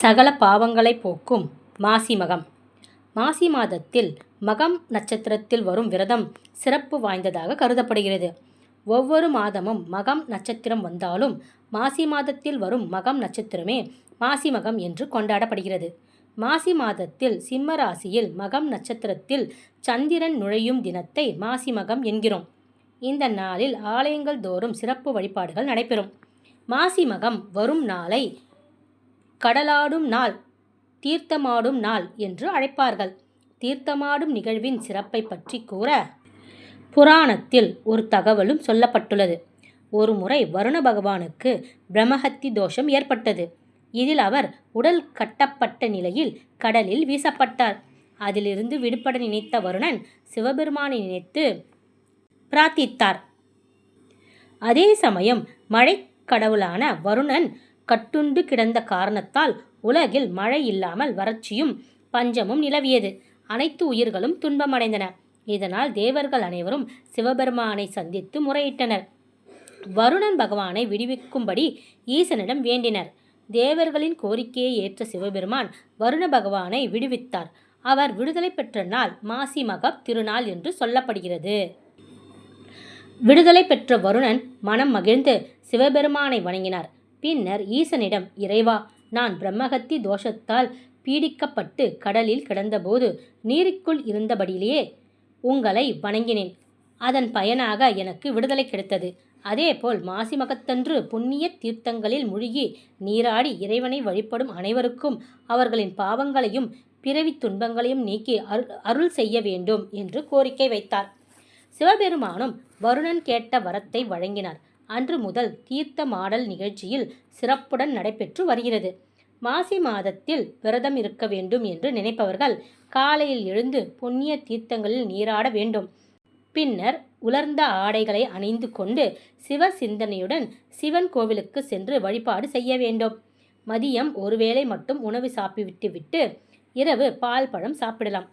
சகல பாவங்களை போக்கும் மாசி மகம் மாசி மாதத்தில் மகம் நட்சத்திரத்தில் வரும் விரதம் சிறப்பு வாய்ந்ததாக கருதப்படுகிறது. ஒவ்வொரு மாதமும் மகம் நட்சத்திரம் வந்தாலும் மாசி மாதத்தில் வரும் மகம் நட்சத்திரமே மாசி மகம் என்று கொண்டாடப்படுகிறது. மாசி மாதத்தில் சிம்ம ராசியில் மகம் நட்சத்திரத்தில் சந்திரன் நுழையும் தினத்தை மாசி மகம் என்கிறோம். இந்த நாளில் ஆலயங்கள் தோறும் சிறப்பு வழிபாடுகள் நடைபெறும். மாசி மகம் வரும் நாளை கடலாடும் நாள் தீர்த்தமாடும் நாள் என்று அழைப்பார்கள். தீர்த்தமாடும் நிகழ்வின் சிறப்பை பற்றி கூற புராணத்தில் ஒரு தகவலும் சொல்லப்பட்டுள்ளது. ஒரு முறை வருண பகவானுக்கு பிரம்மஹத்தி தோஷம் ஏற்பட்டது. இதில் அவர் உடல் கட்டப்பட்ட நிலையில் கடலில் வீசப்பட்டார். அதிலிருந்து விடுபட நினைத்த வருணன் சிவபெருமானை நினைத்து பிரார்த்தித்தார். அதே சமயம் மழை கடவுளான வருணன் கட்டுண்டு கிடந்த காரணத்தால் உலகில் மழை இல்லாமல் வறட்சியும் பஞ்சமும் நிலவியது. அனைத்து உயிர்களும் துன்பமடைந்தன. இதனால் தேவர்கள் அனைவரும் சிவபெருமானை சந்தித்து முறையிட்டனர். வருணன் பகவானை விடுவிக்கும்படி ஈசனிடம் வேண்டினர். தேவர்களின் கோரிக்கையை ஏற்ற சிவபெருமான் வருண பகவானை விடுவித்தார். அவர் விடுதலை பெற்ற நாள் மாசி மகப் திருநாள் என்று சொல்லப்படுகிறது. விடுதலை பெற்ற வருணன் மனம் மகிழ்ந்து சிவபெருமானை வணங்கினார். பின்னர் ஈசனிடம் இறைவா நான் பிரம்மகத்தி தோஷத்தால் பீடிக்கப்பட்டு கடலில் கிடந்தபோது நீருக்குள் இருந்தபடியிலேயே உங்களை வணங்கினேன். அதன் பயனாக எனக்கு விடுதலை கிடைத்தது. அதேபோல் மாசி மகத்தன்று புண்ணிய தீர்த்தங்களில் முழுகி நீராடி இறைவனை வழிபடும் அனைவருக்கும் அவர்களின் பாவங்களையும் பிறவி துன்பங்களையும் நீக்கி அருள் செய்ய வேண்டும் என்று கோரிக்கை வைத்தார். சிவபெருமானும் வருணன் கேட்ட வரத்தை வழங்கினார். அன்று முதல் தீர்த்த மாடல் நிகழ்ச்சியில் சிறப்புடன் நடைபெற்று வருகிறது. மாசி மாதத்தில் விரதம் இருக்க வேண்டும் என்று நினைப்பவர்கள் காலையில் எழுந்து புண்ணிய தீர்த்தங்களில் நீராட வேண்டும். பின்னர் உலர்ந்த ஆடைகளை அணிந்து கொண்டு சிவ சிந்தனையுடன் சிவன் கோவிலுக்கு சென்று வழிபாடு செய்ய வேண்டும். மதியம் ஒருவேளை மட்டும் உணவு சாப்பிட்டு விட்டு இரவு பால் பழம் சாப்பிடலாம்.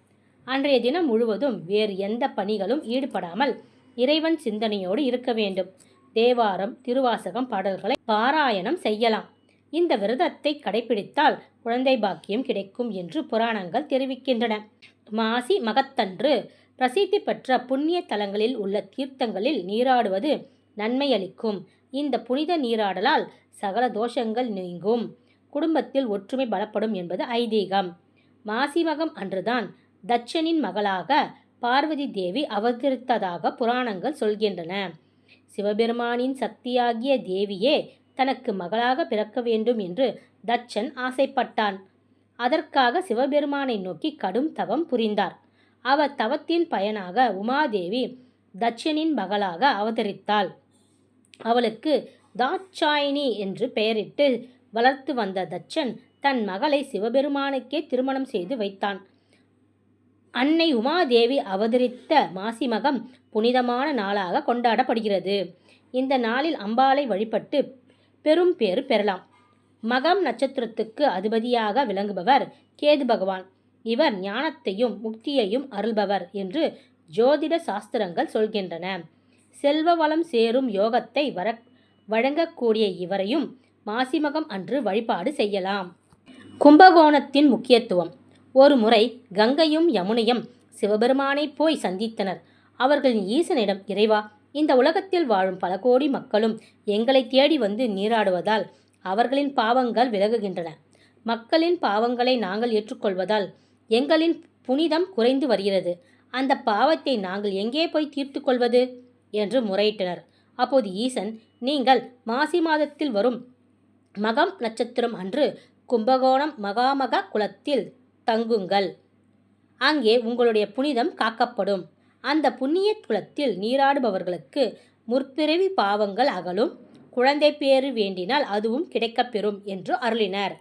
அன்றைய தினம் முழுவதும் வேறு எந்த பணிகளும் ஈடுபடாமல் இறைவன் சிந்தனையோடு இருக்க வேண்டும். தேவாரம் திருவாசகம் பாடல்களை பாராயணம் செய்யலாம். இந்த விரதத்தை கடைபிடித்தால் குழந்தை பாக்கியம் கிடைக்கும் என்று புராணங்கள் தெரிவிக்கின்றன. மாசி மகத்தன்று பிரசித்தி பெற்ற புண்ணிய தலங்களில் உள்ள தீர்த்தங்களில் நீராடுவது நன்மை அளிக்கும் இந்த புனித நீராடலால் சகல தோஷங்கள் நீங்கும். குடும்பத்தில் ஒற்றுமை பலப்படும் என்பது ஐதீகம். மாசி மகம் அன்றுதான் தட்சனின் மகளாக பார்வதி தேவி அவதரித்ததாக புராணங்கள் சொல்கின்றன. சிவபெருமானின் சக்தியாகிய தேவியே தனக்கு மகளாக பிறக்க வேண்டும் என்று தட்சன் ஆசைப்பட்டான். அதற்காக சிவபெருமானை நோக்கி கடும் தவம் புரிந்தார். அவர் தவத்தின் பயனாக உமாதேவி தட்சனின் மகளாக அவதரித்தாள். அவளுக்கு தாட்சாயினி என்று பெயரிட்டு வளர்த்து வந்த தட்சன் தன் மகளை சிவபெருமானுக்கே திருமணம் செய்து வைத்தான். அன்னை உமாதேவி அவதரித்த மாசிமகம் புனிதமான நாளாக கொண்டாடப்படுகிறது. இந்த நாளில் அம்பாளை வழிபட்டு பெரும் பேறு பெறலாம். மகம் நட்சத்திரத்துக்கு அதிபதியாக விளங்குபவர் கேது பகவான். இவர் ஞானத்தையும் முக்தியையும் அருள்பவர் என்று ஜோதிட சாஸ்திரங்கள் சொல்கின்றன. செல்வ வளம் சேரும் யோகத்தை வர வழங்கக்கூடிய இவரையும் மாசிமகம் அன்று வழிபாடு செய்யலாம். கும்பகோணத்தின் முக்கியத்துவம். ஒரு முறை கங்கையும் யமுனையும் சிவபெருமானை போய் சந்தித்தனர். அவர்களின் ஈசனிடம் இறைவா இந்த உலகத்தில் வாழும் பல கோடி மக்களும் எங்களை தேடி வந்து நீராடுவதால் அவர்களின் பாவங்கள் விலகுகின்றன. மக்களின் பாவங்களை நாங்கள் ஏற்றுக்கொள்வதால் எங்களின் புனிதம் குறைந்து வருகிறது. அந்த பாவத்தை நாங்கள் எங்கே போய் தீர்த்து கொள்வது என்று முறையிட்டனர். அப்போது ஈசன் நீங்கள் மாசி மாதத்தில் வரும் மகம் நட்சத்திரம் அன்று கும்பகோணம் மகாமக குலத்தில் தங்குங்கள். அங்கே உங்களுடைய புனிதம் காக்கப்படும். அந்த புண்ணிய குலத்தில் நீராடுபவர்களுக்கு முற்பிறவி பாவங்கள் அகலும். குழந்தை பேறு வேண்டினால் அதுவும் கிடைக்கப்பெறும் என்று அருளினர்.